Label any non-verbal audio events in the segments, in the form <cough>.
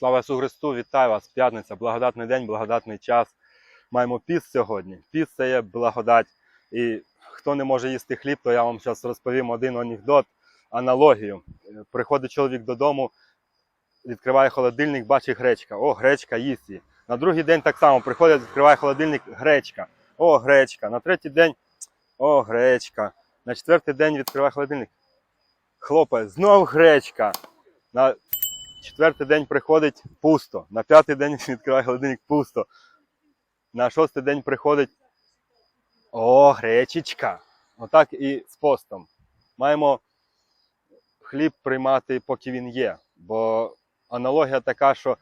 Слава Ісусу Христу, вітаю вас! П'ятниця, благодатний день, благодатний час. Маємо піст сьогодні. Піст це є благодать. І хто не може їсти хліб, то я вам зараз розповім один анекдот, аналогію. Е, Приходить чоловік додому, відкриває холодильник, бачить гречка. О, гречка їсть її. На другий день так само приходить, відкриває холодильник, гречка. О, гречка. На третій день о, гречка. На четвертий день відкриває холодильник. Хлопає, знов гречка. На четвертий день приходить пусто. На п'ятий день <laughs> відкриває холодильник пусто. На шостий день приходить. О, гречечка. Отак і з постом. Маємо хліб приймати, поки він є. Бо аналогія така, що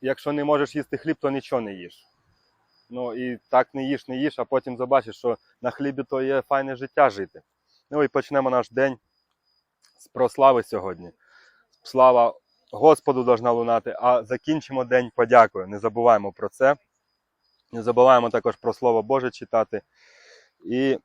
якщо не можеш їсти хліб, то нічого не їш. Ну і так не їш, не їш, а потім побачиш, що на хлібі то є файне життя жити. Ну і почнемо наш день з прослави сьогодні. Слава Господу должна лунати, а закінчимо день подякою. Не забуваємо про це. Не забуваємо також про Слово Боже читати. І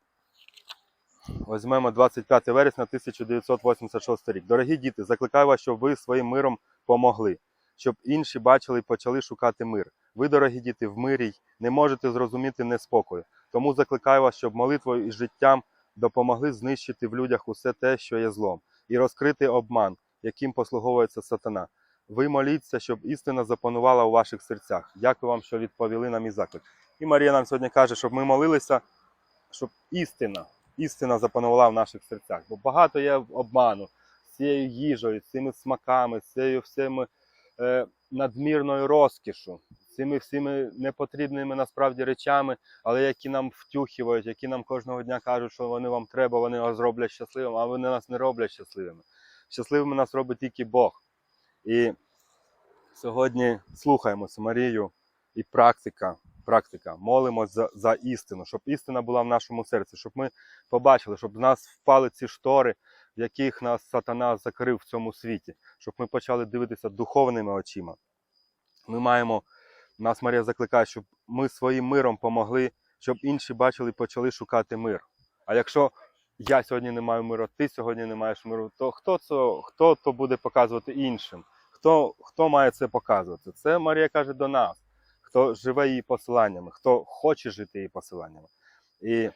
візьмемо 25 вересня 1986 рік. Дорогі діти, закликаю вас, щоб ви своїм миром помогли, щоб інші бачили і почали шукати мир. Ви, дорогі діти, в мирі не можете зрозуміти неспокою. Тому закликаю вас, щоб молитвою і життям допомогли знищити в людях усе те, що є злом, і розкрити обман, яким послуговується сатана. Ви моліться, щоб істина запанувала у ваших серцях. Дякую вам, що відповіли на мій заклик. І Марія нам сьогодні каже, щоб ми молилися, щоб істина, істина запанувала в наших серцях. Бо багато є обману з цією їжею, з цими смаками, з цією всіми е, надмірною розкішу, цими всіми непотрібними насправді речами, але які нам втюхують, які нам кожного дня кажуть, що вони вам треба, вони вас зроблять щасливими, а вони нас не роблять щасливими. Щасливими нас робить тільки Бог. І сьогодні слухаємося Марію і практика. Практика, молимось за, за істину, щоб істина була в нашому серці, щоб ми побачили, щоб в нас впали ці штори, в яких нас сатана закрив в цьому світі, щоб ми почали дивитися духовними очима. Ми маємо, нас Марія закликає, щоб ми своїм миром помогли, щоб інші бачили і почали шукати мир. А якщо я сьогодні не маю миру, ти сьогодні не маєш миру, то хто це, хто то буде показувати іншим? Хто, хто має це показувати? Це Марія каже до нас, хто живе її посиланнями, хто хоче жити її посиланнями. І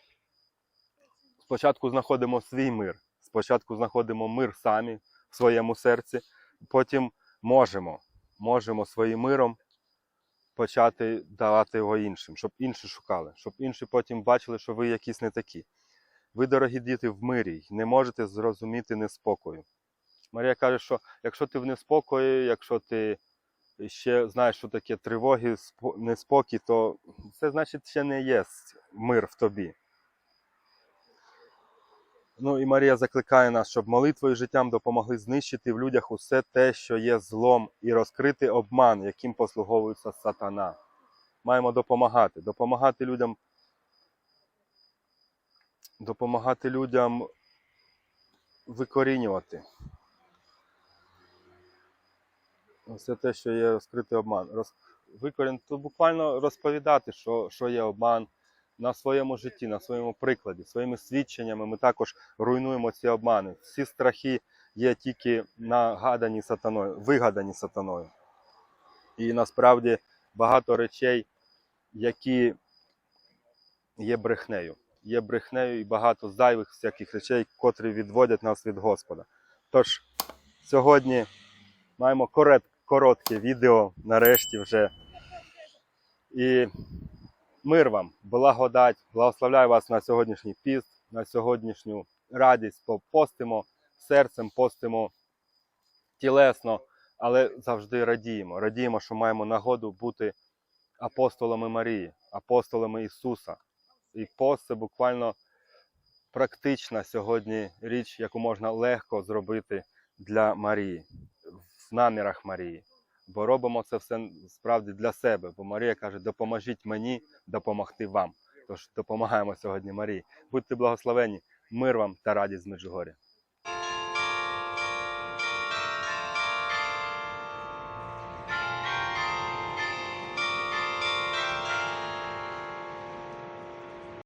спочатку знаходимо свій мир, спочатку знаходимо мир самі в своєму серці, потім можемо, можемо своїм миром почати давати його іншим, щоб інші шукали, щоб інші потім бачили, що ви якісь не такі. Ви, дорогі діти, в мирі й не можете зрозуміти неспокою. Марія каже, що якщо ти в неспокої, якщо ти ще знаєш, що таке тривоги, неспокій, то це значить ще не є мир в тобі. Ну і Марія закликає нас, щоб молитвою життям допомогли знищити в людях усе те, що є злом, і розкрити обман, яким послуговується сатана. Маємо допомагати, допомагати людям, допомагати людям викорінювати. Все те, що є розкритий обман. Роз... Викорін... то буквально розповідати, що, що є обман на своєму житті, на своєму прикладі, своїми свідченнями ми також руйнуємо ці обмани. Всі страхи є тільки нагадані сатаною, вигадані сатаною. І насправді багато речей, які є брехнею. Є брехнею і багато зайвих всяких речей, котрі відводять нас від Господа. Тож сьогодні маємо корот, коротке відео, нарешті вже. І мир вам, благодать, благословляю вас на сьогоднішній піст, на сьогоднішню радість. Постимо серцем, постимо тілесно, але завжди радіємо. Радіємо, що маємо нагоду бути апостолами Марії, апостолами Ісуса. І пост це буквально практична сьогодні річ, яку можна легко зробити для Марії, в намірах Марії. Бо робимо це все справді для себе. Бо Марія каже: допоможіть мені допомогти вам. Тож допомагаємо сьогодні Марії. Будьте благословені, мир вам та радість з Меджугоря.